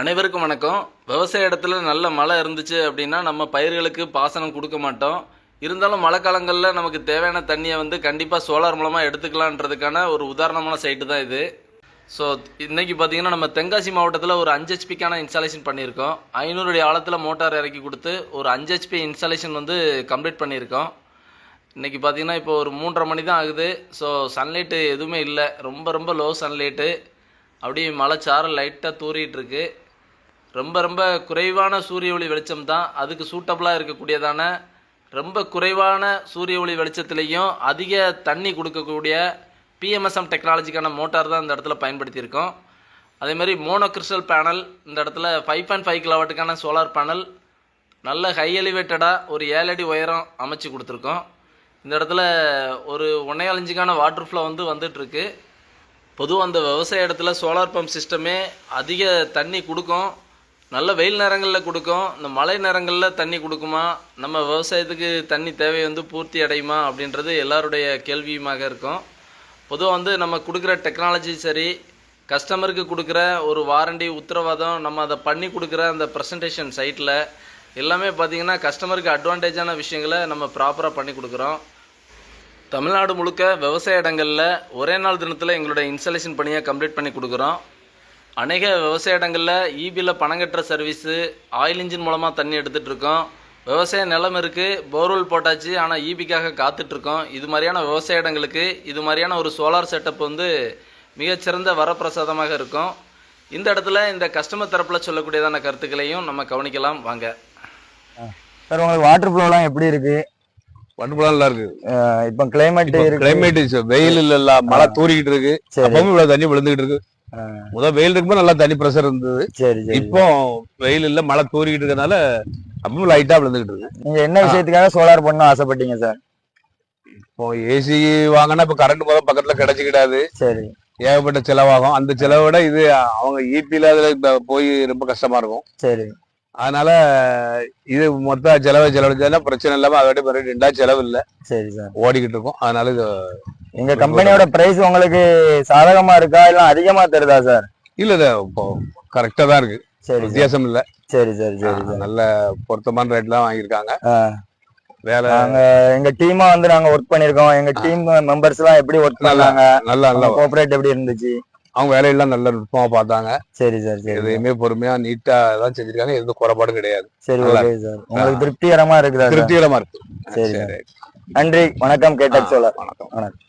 அனைவருக்கும் வணக்கம். விவசாய இடத்துல நல்ல மழை இருந்துச்சு அப்படின்னா நம்ம பயிர்களுக்கு பாசனம் கொடுக்க மாட்டோம். இருந்தாலும் மழை காலங்களில் நமக்கு தேவையான தண்ணியை வந்து கண்டிப்பாக சோலார் மூலமாக எடுத்துக்கலான்றதுக்கான ஒரு உதாரணமான சைட்டு தான் இது. ஸோ இன்றைக்கி பார்த்தீங்கன்னா நம்ம தென்காசி மாவட்டத்தில் ஒரு அஞ்சு ஹெச்பிக்கான இன்ஸ்டாலேஷன் பண்ணியிருக்கோம். ஐநூறு அடி ஆழத்தில் மோட்டார் இறக்கி கொடுத்து ஒரு அஞ்சு ஹெச்பி இன்ஸ்டாலேஷன் வந்து கம்ப்ளீட் பண்ணியிருக்கோம். இன்றைக்கி பார்த்தீங்கன்னா இப்போ ஒரு மூன்றரை மணி தான் ஆகுது. ஸோ சன்லைட்டு எதுவுமே இல்லை. ரொம்ப ரொம்ப லோ சன்லைட்டு அப்படியே மழை சாரல் லைட்டாக தூறிட்டுருக்கு ரொம்ப ரொம்ப குறைவான சூரிய ஒளி வெளிச்சம் தான். அதுக்கு சூட்டபுளாக இருக்கக்கூடியதான ரொம்ப குறைவான சூரிய ஒளி வெளிச்சத்துலேயும் அதிக தண்ணி கொடுக்கக்கூடிய பிஎம்எஸ்எம் டெக்னாலஜிக்கான மோட்டார் தான் இந்த இடத்துல பயன்படுத்தியிருக்கோம். அதே மாதிரி மோனோ கிறிஸ்டல் பேனல் இந்த இடத்துல ஃபைவ் பாயிண்ட் ஃபைவ் கிலோவாட்டுக்கான சோலார் பேனல் நல்ல ஹை எலிவேட்டடாக ஒரு ஏழு அடி உயரம் அமைச்சு கொடுத்துருக்கோம். இந்த இடத்துல ஒரு ஒன்றையால் இன்ச்சுக்கான வாட்டர் ஃப்ளோ வந்து வந்துட்டுருக்கு. பொதுவாக அந்த விவசாய இடத்துல சோலார் பம்ப் சிஸ்டமே அதிக தண்ணி கொடுக்கும். நல்ல வெயில் நேரங்களில் கொடுக்கும். இந்த மழை நேரங்களில் தண்ணி கொடுக்குமா? நம்ம விவசாயத்துக்கு தண்ணி தேவை வந்து பூர்த்தி அடையுமா? அப்படின்றது எல்லாருடைய கேள்வியுமாக இருக்கும். பொதுவாக வந்து நம்ம கொடுக்குற டெக்னாலஜி சரி கஸ்டமருக்கு கொடுக்குற ஒரு வாரண்டி உத்தரவாதம் நம்ம அதை பண்ணி கொடுக்குற அந்த ப்ரெசன்டேஷன் சைட்டில் எல்லாமே பார்த்திங்கன்னா கஸ்டமருக்கு அட்வான்டேஜான விஷயங்களை நம்ம ப்ராப்பராக பண்ணி கொடுக்குறோம். தமிழ்நாடு முழுக்க விவசாய இடங்களில் ஒரே நாள் தினத்தில் எங்களோட இன்ஸ்டாலேஷன் பணியை கம்ப்ளீட் பண்ணி கொடுக்குறோம். அநேக விவசாய இடங்களில் ஈபியில் பணம் கட்டுற சர்வீஸு ஆயில் இன்ஜின் மூலமாக தண்ணி எடுத்துகிட்டு இருக்கோம். விவசாய நிலம் இருக்குது போர்வெல் போட்டாச்சு ஆனால் ஈபிக்காக காத்துட்ருக்கோம் இது மாதிரியான விவசாய இடங்களுக்கு இது மாதிரியான ஒரு சோலார் செட்டப் வந்து மிகச்சிறந்த வரப்பிரசாதமாக இருக்கும். இந்த இடத்துல இந்த கஸ்டமர் தரப்பில் சொல்லக்கூடியதான கருத்துக்களையும் நம்ம கவனிக்கலாம். வாங்க. சார் உங்களுக்கு வாட்டர் ஃப்ளோலாம் எப்படி இருக்கு? வண்டுபுலாம் நல்லா இருக்கு. இப்போ கிளைமேட் இருக்கு. கிளைமேட் வெயில் இல்ல மழை தூரிக்கிட்டு இருக்கு. சரி. அப்பவும் இவ்வளவு தண்ணி விழுந்துகிட்டு இருக்கு. முதல் வெயில் இருக்கும்போது நல்லா தண்ணி பிரஷர் இருந்தது. சரி சரி. இப்போ வெயில் இல்ல மழை தூரிக்கிட்டு இருக்கனால அப்பவும் லைட்டா விழுந்துகிட்டு இருக்கு. நீங்க என்ன விஷயத்துக்காக சோலார் பண்ண ஆசைப்பட்டீங்க சார் இப்போ ஏசி வாங்கினா இப்ப கரண்ட் முதல் பக்கத்துல கிடைச்சிக்கிடாது. சரி. ஏகப்பட்ட செலவாகும். அந்த செலவை விட இது அவங்க ஈபில அதுல இப்ப போய் ரொம்ப கஷ்டமா இருக்கும். சரி. அதனால இது மொத்த செலவை செலவழிச்சதுன்னா பிரச்சனை இல்லாம அதோட ரெண்டா செலவு இல்ல. சரி சார் ஓடிக்கிட்டு இருக்கும். அதனால இது எங்க கம்பெனியோட பிரைஸ் உங்களுக்கு சாதகமா இருக்கா? இல்ல அதிகமா தருதா சார் இல்ல இப்போ கரெக்டா தான் இருக்கு. சரி வித்தியாசம் இல்ல. சரி சரி சரி நல்ல பொருத்தமான ரேட்லாம் வாங்கியிருக்காங்க. அஹ் வேலை நாங்க எங்க டீமா வந்து நாங்க ஒர்க் பண்ணிருக்கோம் எங்க டீம் மெம்பர்ஸ் எல்லாம் எப்படி ஒர்க் பண்ணாங்க? நல்லா நல்லா கோஆபரேட் எப்படி இருந்துச்சு? அவங்க வேலையெல்லாம் நல்ல நுட்பமா பார்த்தாங்க. சரி சார் சரி எதையுமே பொறுமையா நீட்டா தான் செஞ்சிருக்காங்க. எந்த குறைபாடும் கிடையாது. சரி ஓகே சார் உங்களுக்கு திருப்திகரமா இருக்குதா திருப்திகரமா இருக்கு. சரி நன்றி. வணக்கம் கேட்டக் சோலார் வணக்கம். வணக்கம்.